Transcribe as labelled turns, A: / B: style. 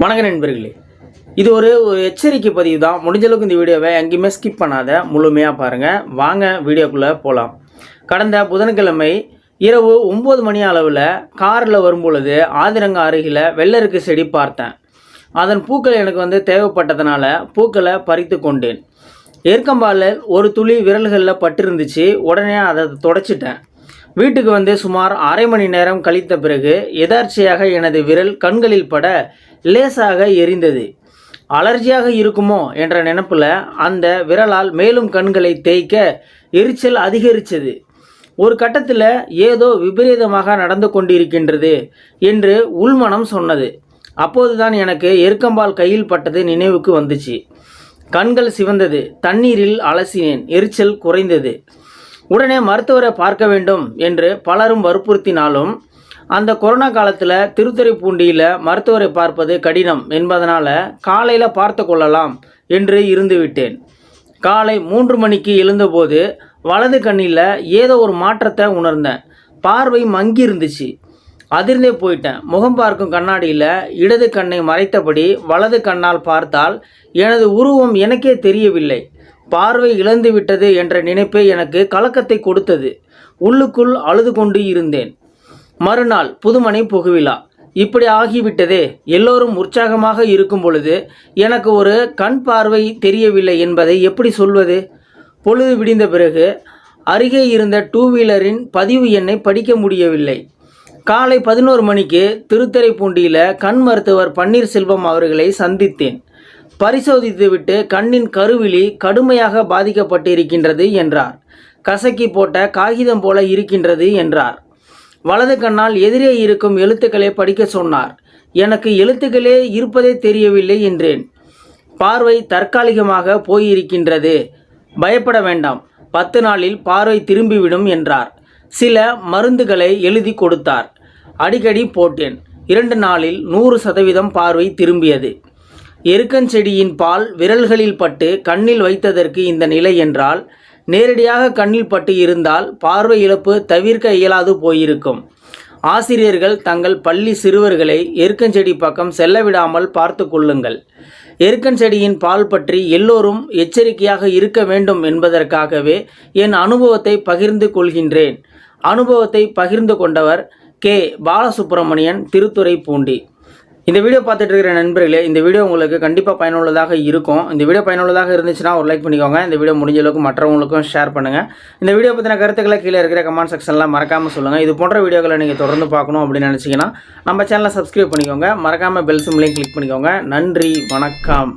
A: வணக்க நண்பர்களே. இது ஒரு ஒரு எச்சரிக்கை பதிவு தான். முடிஞ்சளவுக்கு இந்த வீடியோவை எங்கேயுமே ஸ்கிப் பண்ணாத. முழுமையாக பாருங்கள் வாங்க வீடியோக்குள்ளே போகலாம் கடந்த புதன்கிழமை இரவு ஒம்பது மணி அளவில் காரில் வரும்பொழுது ஆதிரங்க அருகில் வெள்ளருக்கு செடி பார்த்தேன். அதன் பூக்கள் எனக்கு வந்து தேவைப்பட்டதுனால பூக்களை பறித்து கொண்டேன். ஏற்கம்பாலில் ஒரு துளி விரல்களில் பட்டிருந்துச்சு. உடனே அதை தொடச்சிட்டேன். வீட்டுக்கு வந்து சுமார் அரை மணி நேரம் கழித்த பிறகு எதார்ச்சியாக எனது விரல் கண்களில் பட லேசாக எரிந்தது. அலர்ஜியாக இருக்குமோ என்ற நினப்பில் அந்த விரலால் மேலும் கண்களை தேய்க்க எரிச்சல் அதிகரித்தது ஒரு கட்டத்தில் ஏதோ விபரீதமாக நடந்து கொண்டிருக்கின்றது என்று உள்மனம் சொன்னது. அப்போதுதான் எனக்கு எருக்கம்பால் கையில் பட்டது நினைவுக்கு வந்துச்சு. கண்கள் சிவந்தது. தண்ணீரில் அலசினேன். எரிச்சல் குறைந்தது. உடனே மருத்துவரை பார்க்க வேண்டும் என்று பலரும் வற்புறுத்தினாலும் அந்த கொரோனா காலத்தில் திருத்துறைப்பூண்டியில் மருத்துவரை பார்ப்பது கடினம் என்பதனால் காலையில் பார்த்து கொள்ளலாம் என்று இருந்துவிட்டேன். காலை மூன்று மணிக்கு எழுந்தபோது வலது கண்ணில் ஏதோ ஒரு மாற்றத்தை உணர்ந்தேன். பார்வை மங்கி இருந்துச்சு. அதிர்ந்தே போயிட்டேன். முகம் பார்க்கும் கண்ணாடியில் இடது கண்ணை மறைத்தபடி வலது கண்ணால் பார்த்தால் எனது உருவம் எனக்கே தெரியவில்லை. பார்வை இழந்து விட்டது என்ற நினைப்பே எனக்கு கலக்கத்தை கொடுத்தது. உள்ளுக்குள் அழுது கொண்டு இருந்தேன். மறுநாள் புதுமனை புகுவிழா இப்படி ஆகிவிட்டதே. எல்லோரும் உற்சாகமாக இருக்கும் பொழுது எனக்கு ஒரு கண் பார்வை தெரியவில்லை என்பதை எப்படி சொல்வது? பொழுது விடிந்த பிறகு அருகே இருந்த டூ வீலரின் பதிவு எண்ணை படிக்க முடியவில்லை. காலை பதினோரு மணிக்கு திருத்துறைப்பூண்டியில் கண் மருத்துவர் பன்னீர்செல்வம் அவர்களை சந்தித்தேன். பரிசோதித்துவிட்டு கண்ணின் கருவிழி கடுமையாக பாதிக்கப்பட்டிருக்கின்றது என்றார். கசக்கி போட்ட காகிதம் போல இருக்கின்றது என்றார். வலது கண்ணால் எதிரே இருக்கும் எழுத்துக்களை படிக்க சொன்னார். எனக்கு எழுத்துக்களே இருப்பதே தெரியவில்லை என்றேன். பார்வை தற்காலிகமாக போயிருக்கின்றது. பயப்பட வேண்டாம். பத்து நாளில் பார்வை திரும்பிவிடும் என்றார். சில மருந்துகளை எழுதி கொடுத்தார். அடிக்கடி போட்டேன். இரண்டு நாளில் நூறு சதவீதம் பார்வை திரும்பியது. எருக்கஞ்செடியின் பால் விரல்களில் பட்டு கண்ணில் வைத்ததற்கு இந்த நிலை என்றால் நேரடியாக கண்ணில் பட்டு இருந்தால் பார்வை இழப்பு தவிர்க்க இயலாது போயிருக்கும். ஆசிரியர்கள் தங்கள் பள்ளி சிறுவர்களை எருக்கஞ்செடி பக்கம் செல்ல விடாமல் பார்த்து கொள்ளுங்கள். எருக்கஞ்செடியின் பால் பற்றி எல்லோரும் எச்சரிக்கையாக இருக்க வேண்டும் என்பதற்காகவே என் அனுபவத்தை பகிர்ந்து கொள்கின்றேன். அனுபவத்தை பகிர்ந்து கொண்டவர் கே. பாலசுப்பிரமணியன் திருத்துறை பூண்டி இந்த வீடியோ பார்த்துட்டு இருக்கிற நண்பர்களே இந்த வீடியோ உங்களுக்கு கண்டிப்பாக பயனுள்ளதாக இருக்கும். இந்த வீடியோ பயனுள்ளதாக இருந்துச்சுன்னா ஒரு லைக் பண்ணிக்கோங்க. இந்த வீடியோ முடிஞ்ச அளவுக்கு மற்றவங்களுக்கும் ஷேர் பண்ணுங்கள் இந்த வீடியோ பற்றின கருத்துக்களை கீழே இருக்கிற கமெண்ட் செக்ஷனில் மறக்காமல் சொல்லுங்கள் இது போன்ற வீடியோக்களை நீங்கள் தொடர்ந்து பார்க்கணும் அப்படின்னு நினச்சிங்கன்னா நம்ம சேனலை சப்ஸ்கிரைப் பண்ணிக்கோங்க. மறக்காமல் பெல் சிம்லையும் கிளிக் பண்ணிக்கோங்க. நன்றி வணக்கம்.